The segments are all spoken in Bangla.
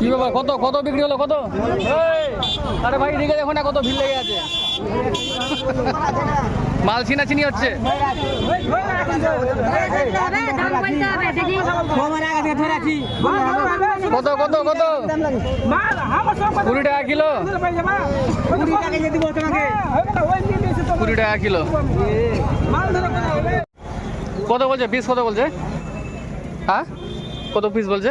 কি ব্যাপার? কত কত বিক্রি হলো? কত? আরে ভাই দিকে দেখো না কত ভিড় লেগে আছে। মাল চিনা চিনি হচ্ছে। কত কত কত? কুড়ি টাকা কিলো? কুড়ি টাকা কিলো। কত বলছে? পিস কত বলছে? হ্যাঁ? কত পিস বলছে?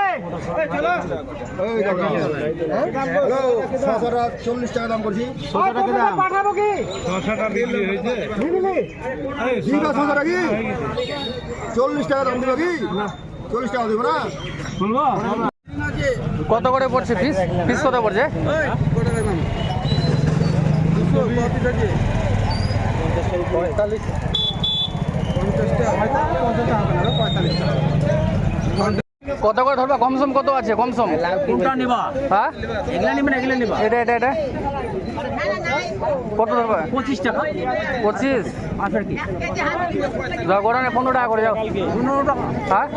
চল্লিশ টাকা দাম করছি কি চল্লিশ টাকা দাম দিল কি চল্লিশ টাকা দিব না কত করে পড়ছে পিস পিস কত পড়ছে কত করে ধরবা? কমসম কত আছে? কমসম কোনটা নিবা? হ্যাঁ? এগুলা নিবা এগুলা নিবা? এটা এটা এটা। কত ধরবা? পঁচিশ টাকা। পঁচিশ? আচ্ছা কি? যাও গোড়া পনেরো টাকা করে যাও। পনেরো টাকা। হ্যাঁ?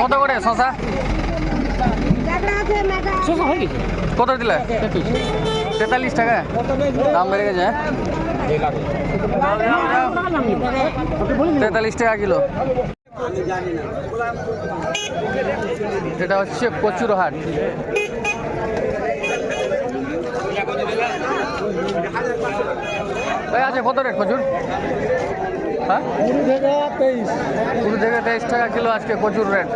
কত করে শশা? কত দিলে? তেতাল্লিশ টাকা। দাম বেড়ে গেছে। তেতাল্লিশ টাকা কিলো। এটা হচ্ছে কচুর হাট আছে কত রেট কচুর? হ্যাঁ? কুড়ি থেকে তেইশ টাকা কিলো আজকে কচুর রেট।